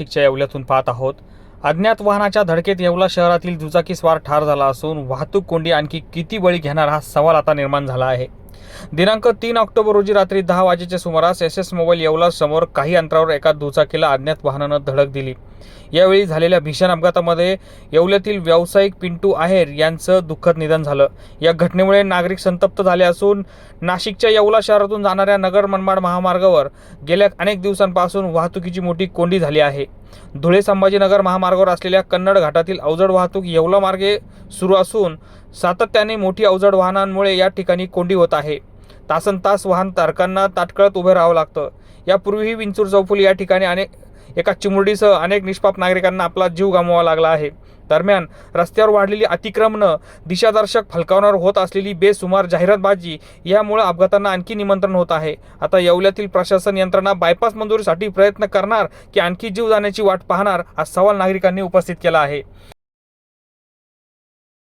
नाशिकच्या येवल्यातून पाहत आहोत. अज्ञात वाहनाच्या धडकेत येवला शहरातील दुचाकी स्वार ठार झाला असून वाहतूक कोंडी आणखी किती बळी घेणार हा सवाल आता निर्माण झाला आहे. दिनांक तीन ऑक्टोबर रोजी रात्री दहा वाजेच्या सुमारास एस एस मोबाईल येवला समोर काही अंतरावर एका दुचाकीला अज्ञात वाहनानं धडक दिली. यावेळी झालेल्या भीषण अपघातामध्ये येवल्यातील व्यावसायिक पिंटू आहेर यांचं दुःखद निधन झालं. या घटनेमुळे नागरिक संतप्त झाले असून नाशिकच्या येवला शहरातून जाणाऱ्या नगर मनमाड महामार्गावर गेल्या अनेक दिवसांपासून वाहतुकीची मोठी कोंडी झाली आहे. धुळे संभाजीनगर महामार्गावर असलेल्या कन्नड घाटातील अवजड वाहतूक येवला मार्गे सुरू असून सातत्याने मोठी अवजड वाहनांमुळे या ठिकाणी कोंडी होत आहे. तासन तास वाहन तारकांना ताटकळत उभे राहावं लागतं. यापूर्वीही विंचूर चौफुली या ठिकाणी अनेक एका चिमुरडीसह अनेक निष्पाप नागरिकांना आपला जीव गमवावा लागला आहे. दरम्यान रस्त्यावर वाढलेली अतिक्रमणं दिशादर्शक फलकावर होत असलेली बेसुमार जाहिरातबाजी यामुळे अपघातांना आणखी निमंत्रण होत आहे. आता येवल्यातील प्रशासन यंत्रणा बायपास मंजुरीसाठी प्रयत्न करणार की आणखी जीव जाण्याची वाट पाहणार हा सवाल नागरिकांनी उपस्थित केला आहे.